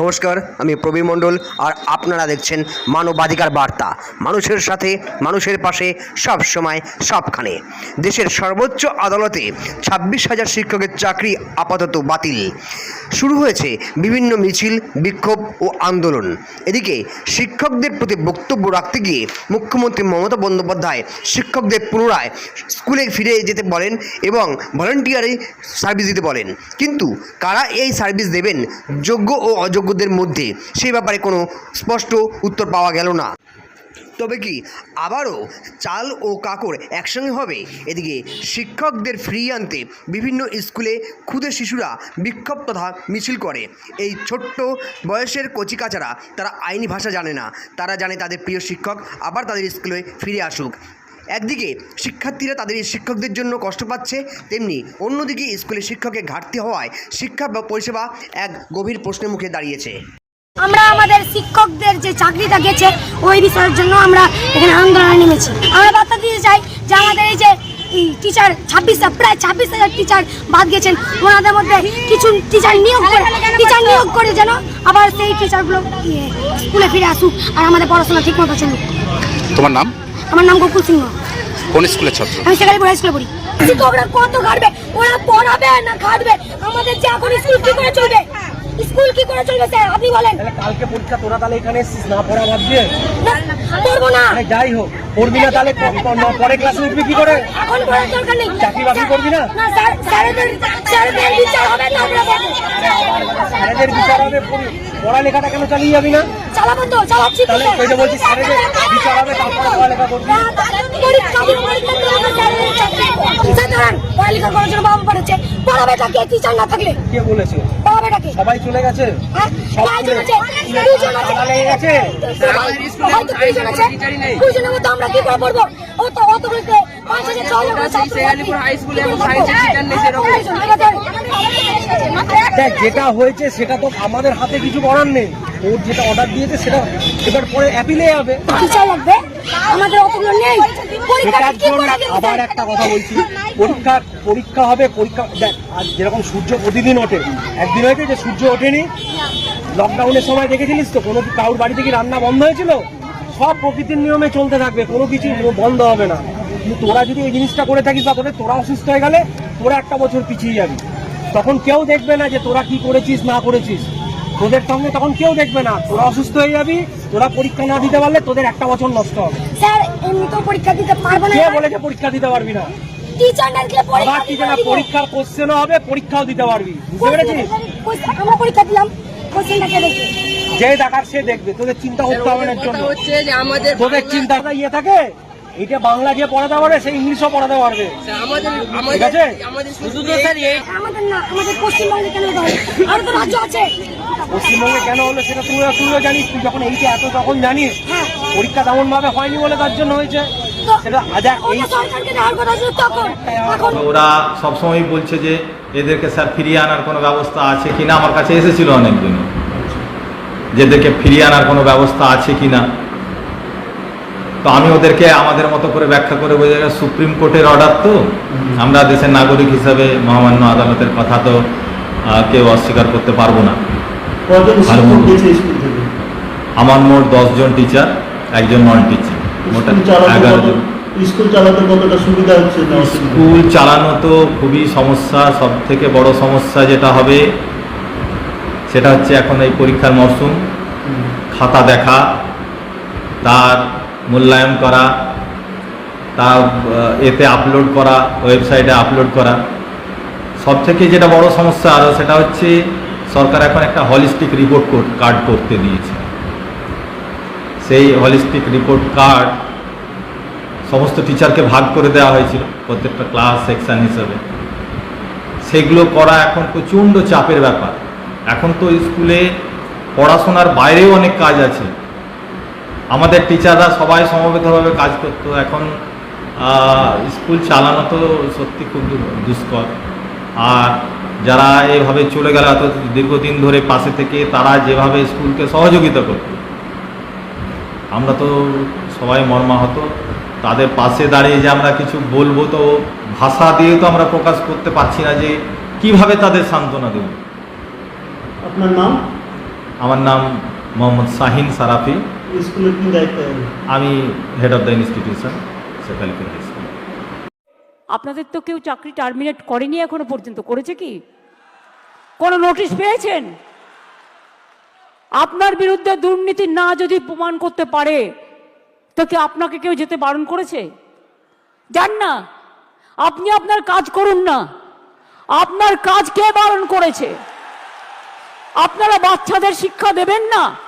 নমস্কার, আমি প্রবীর মণ্ডল আর আপনারা দেখছেন মানবাধিকার বার্তা। মানুষের সাথে, মানুষের পাশে, সব সময়, সবখানে। দেশের সর্বোচ্চ আদালতে ছাব্বিশ হাজার শিক্ষকের চাকরি আপাতত বাতিল। শুরু হয়েছে বিভিন্ন মিছিল, বিক্ষোভ ও আন্দোলন। এদিকে শিক্ষকদের প্রতি বক্তব্য রাখতে গিয়ে মুখ্যমন্ত্রী মমতা বন্দ্যোপাধ্যায় শিক্ষকদের পুনরায় স্কুলে ফিরে যেতে বলেন এবং ভলেন্টিয়ারে সার্ভিস দিতে বলেন। কিন্তু কারা এই সার্ভিস দেবেন? যোগ্য ও অযোগ্যদের মধ্যে সেই ব্যাপারে কোনো স্পষ্ট উত্তর পাওয়া গেল না। তবে কি আবারও চাল ও কাকড় একসঙ্গে হবে? এদিকে শিক্ষকদের ফ্রি আনতে বিভিন্ন স্কুলে ক্ষুদে শিশুরা বিক্ষোভ তথা মিছিল করে। এই ছোট্ট বয়সের কচিকাচারা তারা আইনি ভাষা জানে না। তারা জানে তাদের প্রিয় শিক্ষক আবার তাদের স্কুলে ফিরে আসুক। একদিকে শিক্ষার্থীরা তাদের শিক্ষকদের জন্য কষ্ট পাচ্ছে তেমনি অন্যদিকে স্কুলে শিক্ষকের ঘাটতি হওয়ায় শিক্ষা বা পরিষেবা এক গভীর প্রশ্নের মুখে দাঁড়িয়েছে। আমরা আমাদের শিক্ষকদের যে চাকরিটা গেছে ওই বিষয়ের জন্য আমরা এখানে আন্দোলনে নেমেছি। আমরা বার্তা দিতে চাই যে আমাদের এই যে টিচার ছাব্বিশ প্রায় ছাব্বিশ হাজার টিচার বাদ গেছেন। ওনাদের মধ্যে কিছু টিচার নিয়োগ করে টিচার নিয়োগ করে যেন আবার সেই টিচারগুলো ইয়ে, স্কুলে ফিরে আসুক আর আমাদের পড়াশোনা ঠিক মতো চলুক। তোমার নাম? আমার নাম গোকুল সিংহ। কোন স্কুলের ছাত্র? আমি সেখানে পড়া স্কুলে পড়ি। শিক্ষকরা কত ঘাটবে ওরা পড়াবে না ঘাটবে আমাদের যে এখন স্কুল কি করে চলবে? স্কুল কি করে চলবে স্যার? আপনি বলেন। তাহলে কালকে পরীক্ষা তোরা তাহলে এখানে এসছিস না পড়া বাদ দিয়ে? পড়ব না। আরে যাই হোক পড়বি না তাহলে পরে ক্লাসে উঠবি কি করে? এখন পড়ার দরকার নেই। চাকরি বাকরি করবি না? না স্যার স্যারেদের স্যারেদের বিচার হবে তারপরে পড়ব। স্যারেদের বিচার হবে পড়ালেখাটা কেন চালিয়ে যাবি না? চালাবো তো চালাচ্ছি তাহলে ওই যে বলছি স্যারেদের বিচার হবে তারপরে পড়ালেখা করবি। পরীক্ষা দিয়ে পরীক্ষা হবে স্যারেদের চাকরি। পড়ালেখা করার জন্য বাবা পড়েছে পড়াবে তাকে টিচার না থাকলে। কে বলেছে? সবাই চলে গেছে? সবাই চলে গেছে। দুজন আছে। লেগে গেছে। হয়তো দুজন আছে। দুজনের মধ্যে আমরা কি করে পড়ব? ও তো পাঁচ হাজার, হাজার হাইস্কুলে কি করে সায়েন্সের টিচার নেই সেরকম। যেটা হয়েছে সেটা তো আমাদের হাতে কিছু করার নেই। ওর যেটা অর্ডার দিয়েছে সেটা এবার পরে অ্যাপিলে যাবে টিচার লাগবে? আমাদের অতগুলো নেই। পরীক্ষা কি আবার একটা কথা বলছি। পরীক্ষা পরীক্ষা হবে পরীক্ষা দেখ আজ যেরকম সূর্য প্রতিদিন ওঠে একদিন হয়েছে যে সূর্য ওঠেনি। লকডাউনের সময় দেখেছিলিস তো? কোনো কারোর বাড়ি থেকে রান্না বন্ধ হয়েছিল? সব প্রকৃতির নিয়মে চলতে থাকবে কোনো কিছু বন্ধ হবে না। কিন্তু তোরা যদি এই জিনিসটা করে থাকিস বা তোদের তোরা অসুস্থ হয়ে গেলে তোরা একটা বছর পিছিয়ে যাবি। তখন কেউ দেখবে না যে তোরা কি করেছিস না করেছিস। তোদের সঙ্গে তখন কেউ দেখবে না। তোরা অসুস্থ হয়ে যাবি তোরা পরীক্ষা না দিতে পারলে তোদের একটা বছর নষ্ট হবে। স্যার এমনিতেও পরীক্ষা দিতে পারব না কে বলেছে পরীক্ষা দিতে পারবি না? আবার কি জানা পরীক্ষার কোশ্চেনও হবে পরীক্ষাও দিতে পারবি। বুঝতে পেরেছিস? আমরা পরীক্ষা দিলাম। যে দেখার সে দেখবে। তোদের চিন্তা করতে হবে না তোদের চিন্তাটা ইয়ে থাকে? এটা বাংলা যে পড়াতে পারে সে ইংলিশও পড়াতে পারবে। আমাদের ঠিক আছে? শুধু তো স্যার আমাদের না আমাদের পশ্চিমবঙ্গে কেন এটা আর তো রাজ্য আছে। পশ্চিমবঙ্গে কেন হলো সেটা তুই তুইও জানিস তুই যখন এইটা এত তখন জানিস হ্যাঁ। পরীক্ষা তেমন ভাবে হয়নি বলে তার জন্য হয়েছে। ওরা সবসময় বলছে যে এদেরকে স্যার ফিরিয়ে আনার কোনো ব্যবস্থা আছে কিনা আমার কাছে এসেছিল অনেকদিন। যে এদেরকে ফিরিয়ে আনার কোনো ব্যবস্থা আছে কিনা। তো আমি ওদেরকে আমাদের মতো করে ব্যাখ্যা করে বোঝা যায় সুপ্রিম কোর্টের অর্ডার তো। আমরা দেশের নাগরিক হিসাবে মহামান্য আদালতের কথা তো কেউ অস্বীকার করতে পারব না। আমার মোট দশজন টিচার একজন নন টিচার মোট স্কুল চালাতে এগারো জন। স্কুল চালাতে কতটা সুবিধা হচ্ছে স্কুল চালানো তো খুবই সমস্যা সব থেকে বড় সমস্যা যেটা হবে সেটা হচ্ছে এখন এই পরীক্ষার মরশুম খাতা দেখা তার মূল্যায়ন করা, তা এতে আপলোড করা ওয়েবসাইটে আপলোড করা। সব থেকে যেটা বড় সমস্যা আরও সেটা হচ্ছে সরকার এখন একটা হলিস্টিক রিপোর্ট কার্ড করতে দিয়েছে। সেই হলিস্টিক রিপোর্ট কার্ড সমস্ত টিচারকে ভাগ করে দেওয়া হয়েছিল প্রত্যেকটা ক্লাস সেকশন হিসেবে। সেগুলো করা এখন প্রচণ্ড চাপের ব্যাপার। এখন তো স্কুলে পড়াশোনার বাইরেও অনেক কাজ আছে। আমাদের টিচাররা সবাই সমবেতভাবে কাজ করতো। এখন স্কুল চালানো তো সত্যি খুব দুষ্কর। আর যারা এভাবে চলে গেল এত দীর্ঘদিন ধরে পাশে থেকে তারা যেভাবে স্কুলকে সহযোগিতা করতো। আমরা তো সবাই মর্মাহত। তাদের পাশে দাঁড়িয়ে যে আমরা কিছু বলব তো ভাষা দিয়ে তো আমরা প্রকাশ করতে পারছি না যে কীভাবে তাদের সান্ত্বনা দেব। আপনার নাম? আমার নাম মোহাম্মদ শাহিন সারাফি। স্কুলের কি দায়িত্ব? আমি হেড অফ দ্য ইনস্টিটিউশন আপনাদের তো কেউ চাকরি টার্মিনেট করেনি এখনও পর্যন্ত করেছে কি? কোনো নোটিশ পেয়েছেন? আপনার বিরুদ্ধে দুর্নীতি না যদি প্রমাণ করতে পারে তো কি আপনাকে কেউ যেতে বারণ করেছে? যান না। আপনি আপনার কাজ করুন না। আপনার কাজ কে বারণ করেছে? আপনারা বাচ্চাদের শিক্ষা দেবেন না?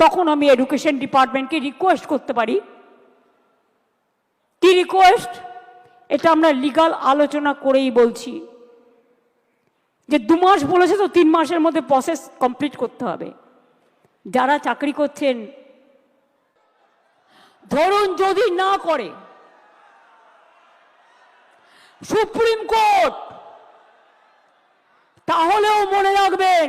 তখন আমি এডুকেশন ডিপার্টমেন্টকে রিকোয়েস্ট করতে পারি। কি রিকোয়েস্ট এটা আমরা লিগাল আলোচনা করেই বলছি। যে দু মাস বলেছে তো তিন মাসের মধ্যে প্রসেস কমপ্লিট করতে হবে। যারা চাকরি করছেন, ধরুন যদি না করে, সুপ্রিম কোর্ট, তাহলেও মনে রাখবেন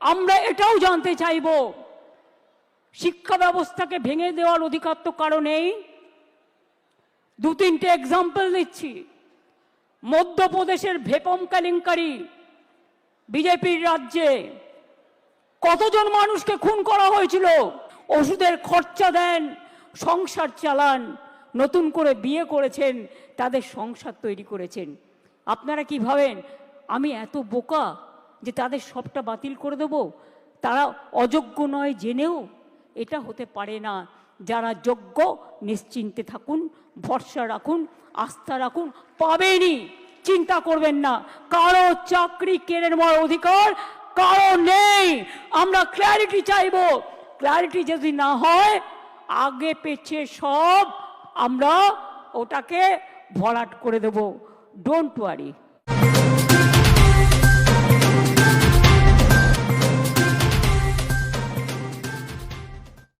আমরা এটাও জানতে চাইব। শিক্ষা ব্যবস্থাকে ভেঙে দেওয়ার অধিকার তো কারও নেই দু তিনটে এক্সাম্পল দিচ্ছি। মধ্যপ্রদেশের ভেপম কেলেঙ্কারি বিজেপির রাজ্যে। কতজন মানুষকে খুন করা হয়েছিল? ওষুধের খরচা দেন, সংসার চালান, নতুন করে বিয়ে করেছেন, তাদের সংসার তৈরি করেছেন। আপনারা কি ভাবেন, আমি এত বোকা? যে তাদের সবটা বাতিল করে দেব, তারা অযোগ্য নয় জেনেও এটা হতে পারে না। যারা যোগ্য, নিশ্চিন্তে থাকুন, ভরসা রাখুন, আস্থা রাখুন পাবেনি চিন্তা করবেন না, কারও চাকরি কেড়ে নেওয়ার অধিকার কারও নেই। আমরা ক্ল্যারিটি চাইব। ক্ল্যারিটি যদি না হয়, আগে পেছে সব আমরা ওটাকে ভরাট করে দেব। Don't worry